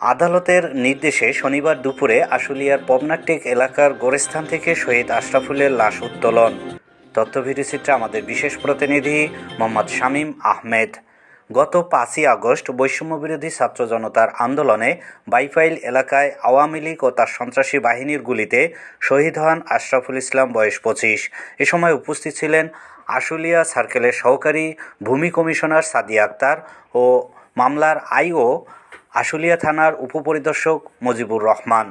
আদালতের নির্দেশে শনিবার দুপুরে আশুলিয়ার পবনাটেক এলাকার গোরস্থান থেকে শহীদ আশরাফুলের লাশ উত্তোলন। তথ্যভিডিওচিত্রে আমাদের বিশেষ প্রতিনিধি মোহাম্মদ শামীম আহমেদ। গত পাঁচই আগস্ট বৈষম্যবিরোধী ছাত্র জনতার আন্দোলনে বাইফাইল এলাকায় আওয়ামী লীগ ও তার সন্ত্রাসী বাহিনীর গুলিতে শহীদ হন আশরাফুল ইসলাম, বয়স পঁচিশ। এ সময় উপস্থিত ছিলেন আশুলিয়া সার্কেলের সহকারী ভূমি কমিশনার সাদিয়া আক্তার ও মামলার আইও আশুলিয়া থানার উপপরিদর্শক মজিবুর রহমান।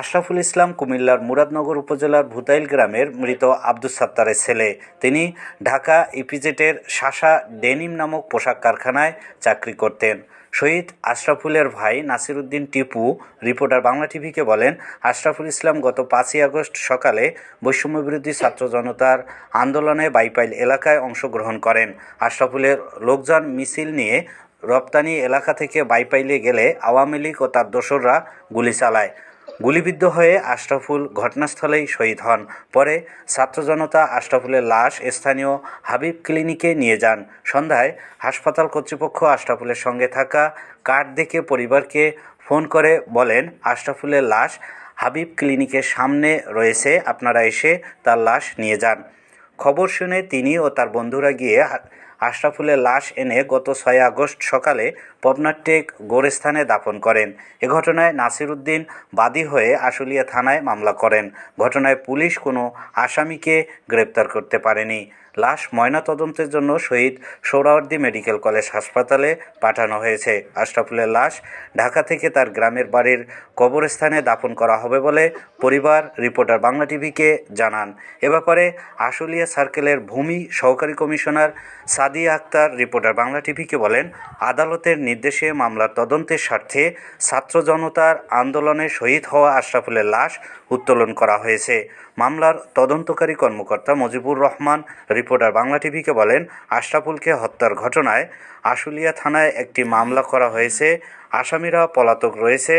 আশরাফুল ইসলাম কুমিল্লার মুরাদনগর উপজেলার ভুতাইল গ্রামের মৃত আব্দুস সাত্তারের ছেলে। তিনি ঢাকা ইপিজেটের শাসা ডেনিম নামক পোশাক কারখানায় চাকরি করতেন। শহীদ আশরাফুলের ভাই নাসিরুদ্দিন টিপু, রিপোর্টার বাংলা টিভিকে বলেন, আশরাফুল ইসলাম গত পাঁচই আগস্ট সকালে বৈষম্যবিরোধী ছাত্র জনতার আন্দোলনে বাইপাইল এলাকায় অংশগ্রহণ করেন। আশরাফুলের লোকজন মিছিল নিয়ে রপ্তানি এলাকা থেকে বাইপাইলে গেলে আওয়ামী লীগ ও তার দোসররা গুলি চালায়। গুলিবিদ্ধ হয়ে আশরাফুল ঘটনাস্থলেই শহীদ হন। পরে ছাত্র জনতা আশরাফুলের লাশ স্থানীয় হাবিব ক্লিনিকে নিয়ে যান। সন্ধ্যায় হাসপাতাল কর্তৃপক্ষ আশরাফুলের সঙ্গে থাকা কার্ড দেখে পরিবারকে ফোন করে বলেন, আশরাফুলের লাশ হাবিব ক্লিনিকের সামনে রয়েছে, আপনারা এসে তার লাশ নিয়ে যান। খবর শুনে তিনি ও তার বন্ধুরা গিয়ে আশরাফুলের লাশ এনে গত ছয় আগস্ট সকালে পবনাটেক গোরস্থানে দাফন করেন। এ ঘটনায় নাসির উদ্দিন বাদী হয়ে আশুলিয়া থানায় মামলা করেন। ঘটনায় পুলিশ কোনো আসামিকে গ্রেপ্তার করতে পারেনি। লাশ ময়নাতদন্তের জন্য শহীদ সোহরাওয়ার্দী মেডিকেল কলেজ হাসপাতালে পাঠানো হয়েছে। আশরাফুলের লাশ ঢাকা থেকে তার গ্রামের বাড়ির কবরস্থানে দাফন করা হবে বলে পরিবার রিপোর্টার বাংলা টিভিকে জানান। এ ব্যাপারে আশুলিয়া সার্কেলের ভূমি সহকারী কমিশনার সাদিয়া আক্তার রিপোর্টার বাংলা টিভিকে বলেন, আদালতের নির্দেশে মামলার তদন্তের স্বার্থে ছাত্র জনতার আন্দোলনে শহীদ হওয়া আশরাফুলের লাশ উত্তোলন করা হয়েছে। মামলার তদন্তকারী কর্মকর্তা মজিবুর রহমান রিপোর্টার বাংলা টিভিকে বলেন, আশরাফুলকে হত্যার ঘটনায় আশুলিয়া থানায় একটি মামলা করা হয়েছে। আসামিরা পলাতক রয়েছে।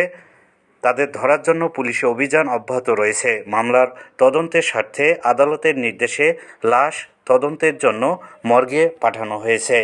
তাদের ধরার জন্য পুলিশে অভিযান অব্যাহত রয়েছে। মামলার তদন্তের স্বার্থে আদালতের নির্দেশে লাশ তদন্তের জন্য মর্গে পাঠানো হয়েছে।